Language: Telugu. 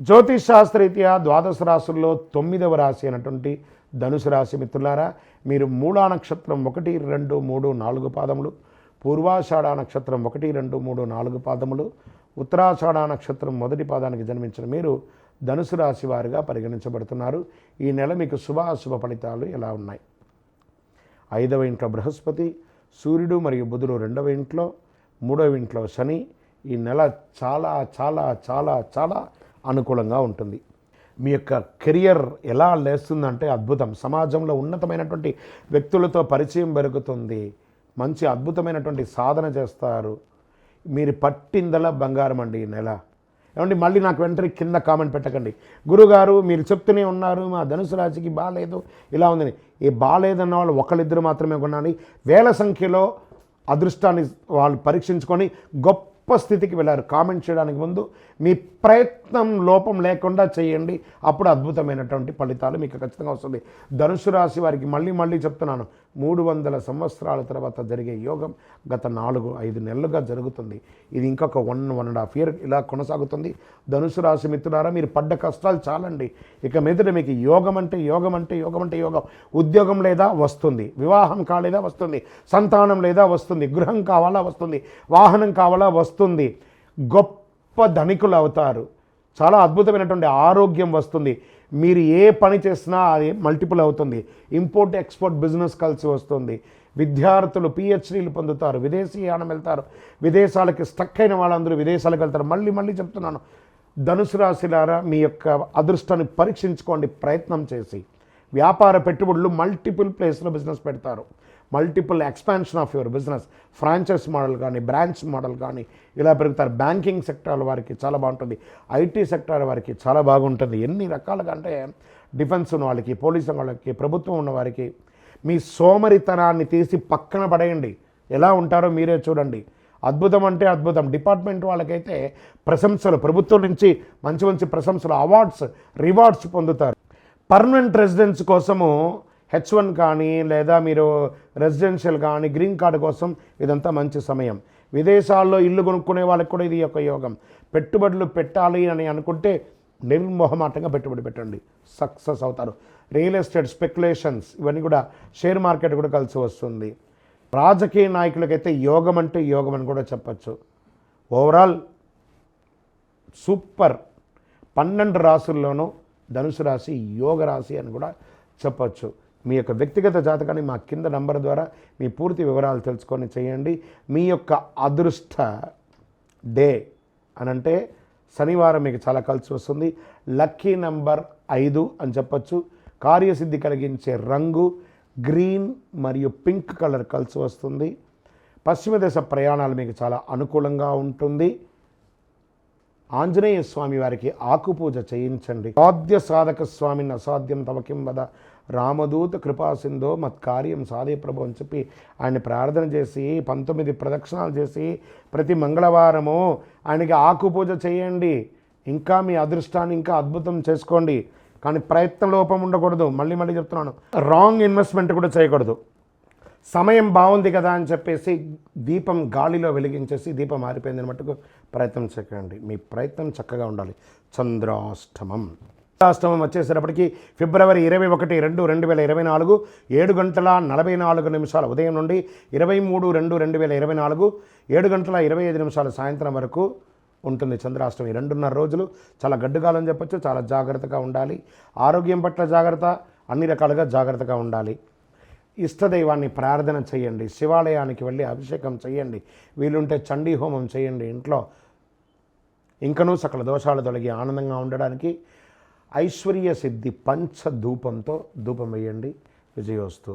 జ్యోతిష్ శాస్త్రరీత్యా ద్వాదశ రాశుల్లో తొమ్మిదవ రాశి అయినటువంటి ధనుసు రాశి మిత్రులారా మీరు మూలా నక్షత్రం ఒకటి రెండు మూడు నాలుగు పాదములు పూర్వాషాఢ నక్షత్రం ఒకటి రెండు మూడు నాలుగు పాదములు ఉత్తరాషాఢ నక్షత్రం మొదటి పాదానికి జన్మించిన మీరు ధనుసు రాశి వారిగా పరిగణించబడుతున్నారు. ఈ నెల మీకు శుభాశుభ ఫలితాలు ఎలా ఉన్నాయి? ఐదవ ఇంట్లో బృహస్పతి సూర్యుడు మరియు బుధుడు రెండవ ఇంట్లో మూడవ ఇంట్లో శని. ఈ నెల చాలా చాలా చాలా చాలా అనుకూలంగా ఉంటుంది. మీ యొక్క కెరియర్ ఎలా లేస్తుందంటే అద్భుతం. సమాజంలో ఉన్నతమైనటువంటి వ్యక్తులతో పరిచయం పెరుగుతుంది. మంచి అద్భుతమైనటువంటి సాధన చేస్తారు. మీరు పట్టిందల బంగారం అండి ఈ నెల. ఏమండి మళ్ళీ నాకు వెంటనే కింద కామెంట్ పెట్టకండి. గురుగారు మీరు చెప్తూనే ఉన్నారు మా ధనుసు రాశికి బాగాలేదు ఇలా ఉందని. ఈ బాగాలేదన్న వాళ్ళు ఒకళ్ళిద్దరు మాత్రమే కొనాలి. వేల సంఖ్యలో అదృష్టాన్ని వాళ్ళు పరీక్షించుకొని గొప్ప స్థితికి వెళ్ళారు. కామెంట్ చేయడానికి ముందు మీ ప్రయత్నం లోపం లేకుండా చేయండి. అప్పుడు అద్భుతమైనటువంటి ఫలితాలు మీకు ఖచ్చితంగా వస్తుంది. ధనుసు రాశి వారికి మళ్ళీ మళ్ళీ చెప్తున్నాను. మూడు వందల సంవత్సరాల తర్వాత జరిగే యోగం గత నాలుగు ఐదు నెలలుగా జరుగుతుంది. ఇది ఇంకొక one one and half year ఇలా కొనసాగుతుంది. ధనుసు రాశి మిత్రులారా మీరు పడ్డ కష్టాలు చాలండి. ఇక మీదట మీకు యోగం అంటే యోగం అంటే యోగం అంటే యోగం. ఉద్యోగం లేదా వస్తుంది. వివాహం కాలేదా వస్తుంది. సంతానం లేదా వస్తుంది. గృహం కావాలా వస్తుంది. వాహనం కావాలా వస్తుంది. గొప్ప ధనికులు అవుతారు. చాలా అద్భుతమైనటువంటి ఆరోగ్యం వస్తుంది. మీరు ఏ పని చేసినా అది మల్టిపుల్ అవుతుంది. ఇంపోర్ట్ ఎక్స్పోర్ట్ బిజినెస్ కలిసి వస్తుంది. విద్యార్థులు పిహెచ్డీలు పొందుతారు. విదేశీయానం వెళ్తారు. విదేశాలకి స్టక్ అయిన వాళ్ళందరూ విదేశాలకు వెళ్తారు. మళ్ళీ మళ్ళీ చెప్తున్నాను. ధనుసు రాశిలారా మీ యొక్క అదృష్టాన్ని పరీక్షించుకోండి. ప్రయత్నం చేసి. వ్యాపార పెట్టుబడులు మల్టిపుల్ ప్లేస్లో బిజినెస్ పెడతారు. Multiple expansion of your business. Franchise model కానీ బ్రాంచ్ మోడల్ కానీ ఇలా పెరుగుతారు. బ్యాంకింగ్ సెక్టార్ వారికి చాలా బాగుంటుంది. ఐటీ సెక్టార్ వారికి చాలా బాగుంటుంది. ఎన్ని రకాలుగా అంటే డిఫెన్స్ ఉన్న వాళ్ళకి పోలీసు వాళ్ళకి ప్రభుత్వం ఉన్న వారికి మీ సోమరితనాన్ని తీసి పక్కన పడేయండి. ఎలా ఉంటారో మీరే చూడండి. అద్భుతం అంటే అద్భుతం. డిపార్ట్మెంట్ వాళ్ళకైతే ప్రశంసలు ప్రభుత్వం నుంచి మంచి మంచి ప్రశంసలు అవార్డ్స్ రివార్డ్స్ పొందుతారు. పర్మనెంట్ రెసిడెన్స్ కోసము హెచ్ వన్ కానీ లేదా మీరు రెసిడెన్షియల్ కానీ గ్రీన్ కార్డు కోసం ఇదంతా మంచి సమయం. విదేశాల్లో ఇల్లు కొనుక్కునే వాళ్ళకి కూడా ఇది ఒక యోగం. పెట్టుబడులు పెట్టాలి అని అనుకుంటే నిర్మోహమాటంగా పెట్టుబడి పెట్టండి. సక్సెస్ అవుతారు. రియల్ ఎస్టేట్ స్పెక్యులేషన్స్ ఇవన్నీ కూడా షేర్ మార్కెట్ కూడా కలిసి వస్తుంది. రాజకీయ నాయకులకైతే యోగం అంటే యోగం అని కూడా చెప్పచ్చు. ఓవరాల్ సూపర్ పన్నెండు రాసుల్లోనూ ధనుసు రాశి యోగ రాశి అని కూడా చెప్పచ్చు. మీ యొక్క వ్యక్తిగత జాతకాన్ని మా కింద నంబర్ ద్వారా మీ పూర్తి వివరాలు తెలుసుకొని చేయండి. మీ యొక్క అదృష్ట డే అనంటే శనివారం మీకు చాలా కలిసి వస్తుంది. లక్కీ నంబర్ ఐదు అని చెప్పచ్చు. కార్యసిద్ధి కలిగించే రంగు గ్రీన్ మరియు పింక్ కలర్ కలిసి వస్తుంది. పశ్చిమ దేశ ప్రయాణాలు మీకు చాలా అనుకూలంగా ఉంటుంది. ఆంజనేయ స్వామి వారికి ఆకుపూజ చేయించండి. సాధ్య సాధక స్వామిని అసాధ్యం తమకిం వద రామదూత కృపాసింధో మత్కార్యం సాధయప్రభు అని చెప్పి ఆయన ప్రార్థన చేసి పంతొమ్మిది ప్రదక్షిణాలు చేసి ప్రతి మంగళవారము ఆయనకి ఆకుపూజ చేయండి. ఇంకా మీ అదృష్టాన్ని ఇంకా అద్భుతం చేసుకోండి. కానీ ప్రయత్న లోపం ఉండకూడదు. మళ్ళీ మళ్ళీ చెప్తున్నాను. రాంగ్ ఇన్వెస్ట్మెంట్ కూడా చేయకూడదు. సమయం బాగుంది కదా అని చెప్పేసి దీపం గాలిలో వెలిగించేసి దీపం ఆరిపోయిందని మట్టుకు ప్రయత్నం చేయకండి. మీ ప్రయత్నం చక్కగా ఉండాలి. చంద్రాష్టమం. చంద్రాష్టమం వచ్చేసేటప్పటికి ఫిబ్రవరి ఇరవై ఒకటి రెండు రెండు వేల ఇరవై నాలుగు ఏడు గంటల నలభై నాలుగు నిమిషాల ఉదయం నుండి ఇరవై మూడు రెండు రెండు వేల ఇరవై నాలుగు ఏడు గంటల ఇరవై ఐదు నిమిషాల సాయంత్రం వరకు ఉంటుంది చంద్రాష్టమి. రెండున్నర రోజులు చాలా గడ్డుకాలం చెప్పొచ్చు చాలా జాగ్రత్తగా ఉండాలి. ఆరోగ్యం పట్ల జాగ్రత్త అన్ని రకాలుగా జాగ్రత్తగా ఉండాలి. ఇష్టదైవాన్ని ప్రార్థన చేయండి శివాలయానికి వెళ్ళి అభిషేకం చేయండి వీలుంటే చండీ హోమం చేయండి ఇంట్లో. ఇంకనూ సకల దోషాలు తొలగి ఆనందంగా ఉండడానికి ఐశ్వర్య సిద్ధి పంచ ధూపంతో ధూపం వేయండి విజయోస్తు